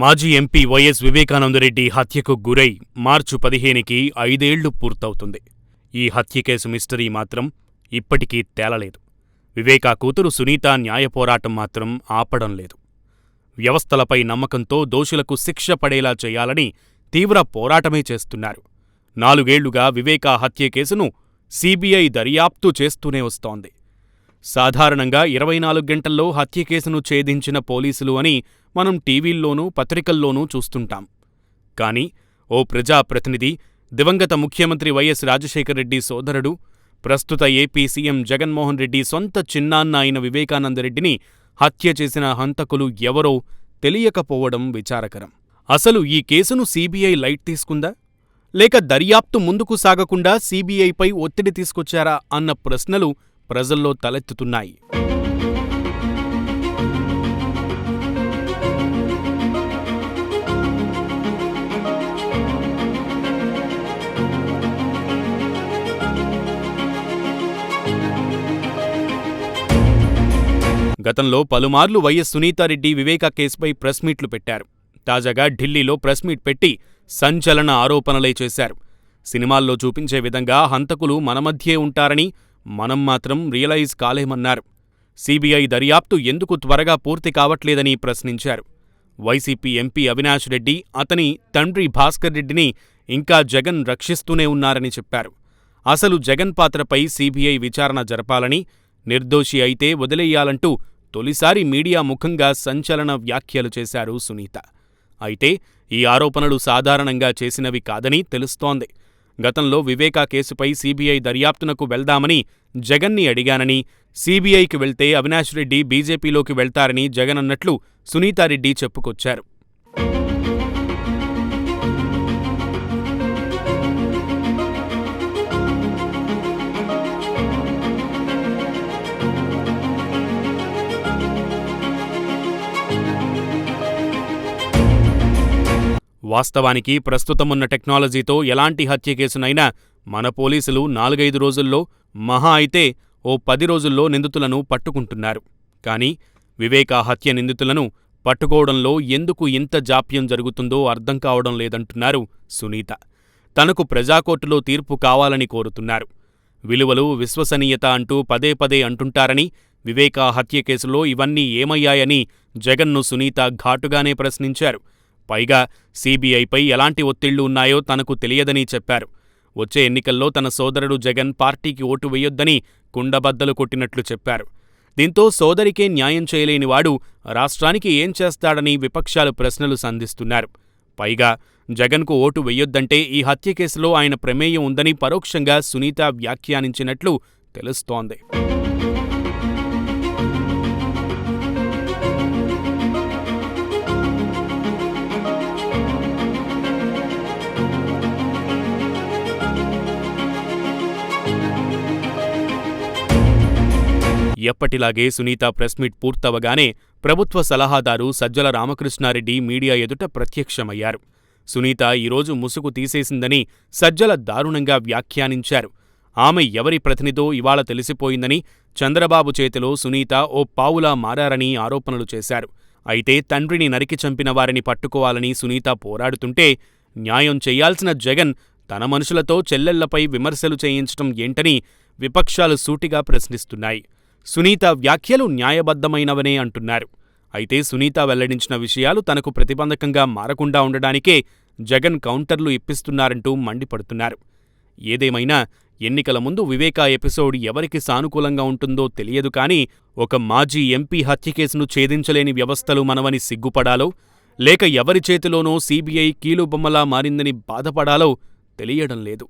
మాజీ MP YS Vivekananda Reddy హత్యకు గురై మార్చి పదిహేనుకి ఐదేళ్ళు పూర్తవుతుంది. ఈ హత్య కేసు మిస్టరీ మాత్రం ఇప్పటికీ తేలలేదు. వివేకా కూతురు సునీత న్యాయ పోరాటం మాత్రం ఆపడం లేదు. వ్యవస్థలపై నమ్మకంతో దోషులకు శిక్ష పడేలా చేయాలని తీవ్ర పోరాటమే చేస్తున్నారు. నాలుగేళ్ళుగా వివేకా హత్య కేసును సీబీఐ దర్యాప్తు చేస్తూనే వస్తోంది. సాధారణంగా ఇరవై నాలుగు గంటల్లో హత్య కేసును ఛేదించిన పోలీసులు అని మనం టీవీల్లోనూ పత్రికల్లోనూ చూస్తుంటాం. కాని ఓ ప్రజాప్రతినిధి, దివంగత ముఖ్యమంత్రి వైఎస్ రాజశేఖరరెడ్డి సోదరుడు, ప్రస్తుత ఏపీ సీఎం జగన్మోహన్ రెడ్డి సొంత చిన్నాన్న అయిన వివేకానందరెడ్డిని హత్య చేసిన హంతకులు ఎవరో తెలియకపోవడం విచారకరం. అసలు ఈ కేసును సీబీఐ లైట్ తీసుకుందా? లేక దర్యాప్తు ముందుకు సాగకుండా సీబీఐపై ఒత్తిడి తీసుకొచ్చారా అన్న ప్రశ్నలు ప్రజల్లో తలెత్తుతున్నాయి. గతంలో పలుమార్లు వైఎస్ సునీతారెడ్డి వివేకా కేసుపై ప్రెస్ మీట్లు పెట్టారు. తాజాగా ఢిల్లీలో ప్రెస్ మీట్ పెట్టి సంచలన ఆరోపణలే చేశారు. సినిమాల్లో చూపించే విధంగా హంతకులు మన మధ్యే ఉంటారని, మనం మాత్రం రియలైజ్ కాలేమన్నారు. సీబీఐ దర్యాప్తు ఎందుకు త్వరగా పూర్తి కావట్లేదని ప్రశ్నించారు. వైసీపీ ఎంపీ అవినాష్ రెడ్డి, అతని తండ్రి భాస్కర్ రెడ్డిని ఇంకా జగన్ రక్షిస్తూనే ఉన్నారని చెప్పారు. అసలు జగన్ పాత్రపై సీబీఐ విచారణ జరపాలని, నిర్దోషి అయితే వదిలెయ్యాలంటూ తొలిసారి మీడియా ముఖంగా సంచలన వ్యాఖ్యలు చేశారు సునీత. అయితే ఈ ఆరోపణలు సాధారణంగా చేసినవి కాదని తెలుస్తోంది. గతంలో వివేకా కేసుపై సీబీఐ దర్యాప్తునకు వెళ్దామని జగన్ని అడిగానని, సీబీఐకి వెళ్తే అవినాష్ రెడ్డి బీజేపీలోకి వెళ్తారని జగన్ అన్నట్లు సునీతారెడ్డి చెప్పుకొచ్చారు. వాస్తవానికి ప్రస్తుతమున్న టెక్నాలజీతో ఎలాంటి హత్య కేసునైనా మన పోలీసులు నాలుగైదు రోజుల్లో, మహా అయితే ఓ పది రోజుల్లో నిందితులను పట్టుకుంటున్నారు. కానీ వివేకా హత్య నిందితులను పట్టుకోవడంలో ఎందుకు ఇంత జాప్యం జరుగుతుందో అర్థం కావడం లేదంటున్నారు సునీత. తనకు ప్రజాకోర్టులో తీర్పు కావాలని కోరుతున్నారు. విలువలు, విశ్వసనీయత అంటూ పదే పదే అంటుంటారని, వివేకా హత్య కేసులో ఇవన్నీ ఏమయ్యాయని జగన్ను సునీత ఘాటుగానే ప్రశ్నించారు. పైగా సీబీఐపై ఎలాంటి ఒత్తిళ్ళు ఉన్నాయో తనకు తెలియదని చెప్పారు. వచ్చే ఎన్నికల్లో తన సోదరుడు జగన్ పార్టీకి ఓటు వెయ్యొద్దని కుండబద్దలు కొట్టినట్లు చెప్పారు. దీంతో సోదరికే న్యాయం చేయలేనివాడు రాష్ట్రానికి ఏం చేస్తాడని విపక్షాలు ప్రశ్నలు సంధిస్తున్నారు. పైగా జగన్కు ఓటు వెయ్యొద్దంటే ఈ హత్య కేసులో ఆయన ప్రమేయం ఉందని పరోక్షంగా సునీత వ్యాఖ్యానించినట్లు తెలుస్తోంది. ఎప్పటిలాగే సునీత ప్రెస్ మీట్ పూర్తవగానే ప్రభుత్వ సలహాదారు సజ్జల రామకృష్ణారెడ్డి మీడియా ఎదుట ప్రత్యక్షమయ్యారు. సునీత ఈరోజు ముసుగు తీసేసిందని సజ్జల దారుణంగా వ్యాఖ్యానించారు. ఆమె ఎవరి ప్రతినిధో ఇవాళ తెలిసిపోయిందని, చంద్రబాబు చేతిలో సునీత ఓ పావులా మారారని ఆరోపణలు చేశారు. అయితే తండ్రిని నరికి చంపిన వారిని పట్టుకోవాలని సునీత పోరాడుతుంటే, న్యాయం చెయ్యాల్సిన జగన్ తన మనుషులతో చెల్లెళ్ళపై విమర్శలు చేయించటం ఏంటని విపక్షాలు సూటిగా ప్రశ్నిస్తున్నాయి. సునీత వ్యాఖ్యలు న్యాయబద్ధమైనవనే అంటున్నారు. అయితే సునీత వెల్లడించిన విషయాలు తనకు ప్రతిబంధకంగా మారకుండా ఉండడానికే జగన్ కౌంటర్లు ఇప్పిస్తున్నారంటూ మండిపడుతున్నారు. ఏదేమైనా ఎన్నికల ముందు వివేకా ఎపిసోడ్ ఎవరికి సానుకూలంగా ఉంటుందో తెలియదు కానీ, ఒక మాజీ ఎంపీ హత్య కేసును ఛేదించలేని వ్యవస్థలు మనవని సిగ్గుపడాలో, లేక ఎవరి చేతిలోనో సీబీఐ కీలుబొమ్మలా మారిందని బాధపడాలో తెలియడం లేదు.